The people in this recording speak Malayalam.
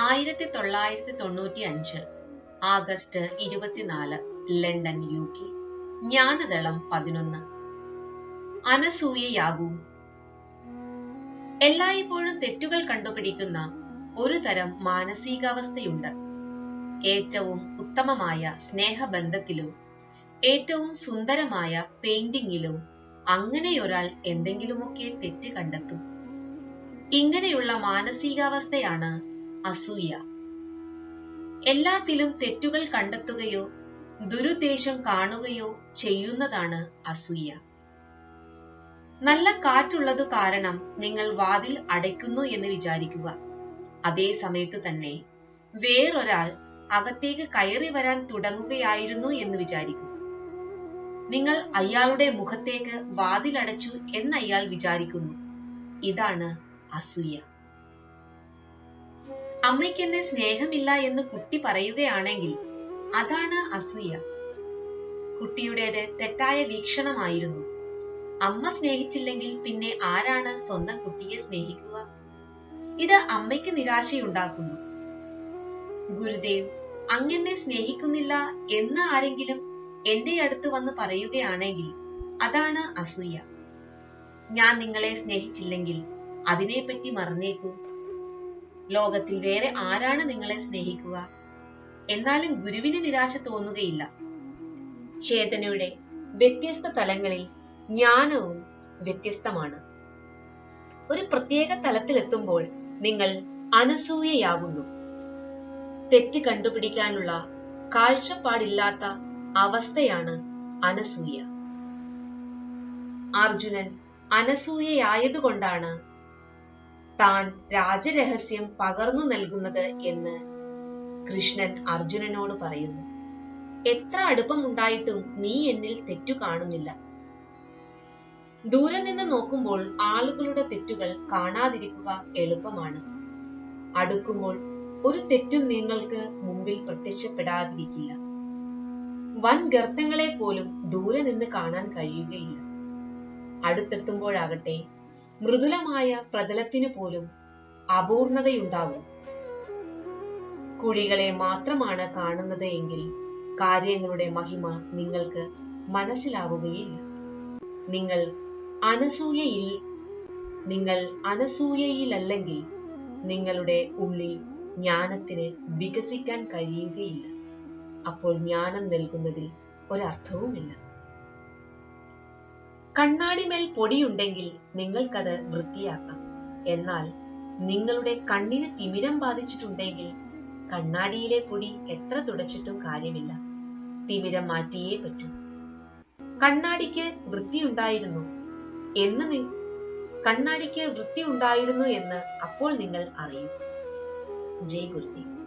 തൊള്ളായിരത്തി തൊണ്ണൂറ്റി അഞ്ച് ആഗസ്റ്റ് ഇരുപത്തിനാല് ലണ്ടൻ യു കെ ജ്ഞാനദളം പതിനൊന്ന്. അനസൂയയാകൂ. എല്ലായ്പ്പോഴും തെറ്റുകൾ കണ്ടുപിടിക്കുന്ന ഒരു തരം മാനസികാവസ്ഥയുണ്ട്. ഏറ്റവും ഉത്തമമായ സ്നേഹബന്ധത്തിലും ഏറ്റവും സുന്ദരമായ പെയിന്റിങ്ങിലും അങ്ങനെയൊരാൾ എന്തെങ്കിലുമൊക്കെ തെറ്റ് കണ്ടെത്തും. ഇങ്ങനെയുള്ള മാനസികാവസ്ഥയാണ് അസൂയ. എല്ലാത്തിലും തെറ്റുകൾ കണ്ടെത്തുകയോ ദുരുദ്ദേശം കാണുകയോ ചെയ്യുന്നതാണ് അസൂയ. നല്ല കാറ്റുള്ളത് കാരണം നിങ്ങൾ വാതിൽ അടയ്ക്കുന്നു എന്ന് വിചാരിക്കുക. അതേ സമയത്ത് തന്നെ വേറൊരാൾ അകത്തേക്ക് കയറി വരാൻ തുടങ്ങുകയായിരുന്നു എന്ന് വിചാരിക്കുക. നിങ്ങൾ അയാളുടെ മുഖത്തേക്ക് വാതിലടച്ചു എന്ന് അയാൾ വിചാരിക്കുന്നു. ഇതാണ് അസൂയ. അമ്മയ്ക്ക് എന്നെ സ്നേഹമില്ല എന്ന് കുട്ടി പറയുകയാണെങ്കിൽ അതാണ് അസൂയ. കുട്ടിയുടേത് തെറ്റായ വീക്ഷണമായിരുന്നു. അമ്മ സ്നേഹിച്ചില്ലെങ്കിൽ പിന്നെ ആരാണ് സ്വന്തം കുട്ടിയെ സ്നേഹിക്കുക? ഇത് അമ്മയ്ക്ക് നിരാശയുണ്ടാക്കുന്നു. ഗുരുദേവ് അങ്ങനെ സ്നേഹിക്കുന്നില്ല എന്ന് ആരെങ്കിലും എന്റെ അടുത്ത് വന്ന് പറയുകയാണെങ്കിൽ അതാണ് അസൂയ. ഞാൻ നിങ്ങളെ സ്നേഹിച്ചില്ലെങ്കിൽ അതിനെപ്പറ്റി മറന്നേക്കൂ. ലോകത്തിൽ വേറെ ആരാണ് നിങ്ങളെ സ്നേഹിക്കുക? എന്നാലും ഗുരുവിന് നിരാശ തോന്നുകയില്ല. ചേതനയുടെ വ്യത്യസ്ത തലങ്ങളിൽ ജ്ഞാനവും വ്യത്യസ്തമാണ്. ഒരു പ്രത്യേക തലത്തിലെത്തുമ്പോൾ നിങ്ങൾ അനസൂയയാകുന്നു. തെറ്റ് കണ്ടുപിടിക്കാനുള്ള കാഴ്ചപ്പാടില്ലാത്ത അവസ്ഥയാണ് അനസൂയ. അർജുനൻ അനസൂയയായതുകൊണ്ടാണ് താൻ രാജരഹസ്യം പകർന്നു നൽകുന്നത് എന്ന് കൃഷ്ണൻ അർജുനനോട് പറയുന്നു. എത്ര അടുപ്പമുണ്ടായിട്ടും നീ എന്നിൽ തെറ്റു കാണുന്നില്ല. ദൂരെ നിന്ന് നോക്കുമ്പോൾ ആളുകളുടെ തെറ്റുകൾ കാണാതിരിക്കുക എളുപ്പമാണ്. അടുക്കുമ്പോൾ ഒരു തെറ്റും നിങ്ങൾക്ക് മുമ്പിൽ പ്രത്യക്ഷപ്പെടാതിരിക്കില്ല. വൻ ഗർത്തങ്ങളെ പോലും ദൂരെ നിന്ന് കാണാൻ കഴിയുകയില്ല. അടുത്തെത്തുമ്പോഴാകട്ടെ മൃദുലമായ പ്രതലത്തിനു പോലും അപൂർണതയുണ്ടാകും. കുഴികളെ മാത്രമാണ് കാണുന്നത് എങ്കിൽ കാര്യങ്ങളുടെ മഹിമ നിങ്ങൾക്ക് മനസ്സിലാവുകയില്ല. നിങ്ങൾ അനസൂയയിൽ നിങ്ങൾ അനസൂയയിലല്ലെങ്കിൽ നിങ്ങളുടെ ഉള്ളിൽ ജ്ഞാനത്തിന് വികസിക്കാൻ കഴിയുകയില്ല. അപ്പോൾ ജ്ഞാനം നൽകുന്നതിൽ ഒരർത്ഥവുമില്ല. കണ്ണാടിമേൽ പൊടിയുണ്ടെങ്കിൽ നിങ്ങൾക്കത് വൃത്തിയാക്കാം. എന്നാൽ നിങ്ങളുടെ കണ്ണിന് തിമിരം ബാധിച്ചിട്ടുണ്ടെങ്കിൽ കണ്ണാടിയിലെ പൊടി എത്ര തുടച്ചിട്ടും കാര്യമില്ല. തിമിരം മാറ്റിയേ പറ്റൂ. കണ്ണാടിക്ക് വൃത്തിയുണ്ടായിരുന്നു എന്ന് കണ്ണാടിക്ക് വൃത്തി ഉണ്ടായിരുന്നു എന്ന് അപ്പോൾ നിങ്ങൾ അറിയും. ജയ് ഗുരുദേവ്.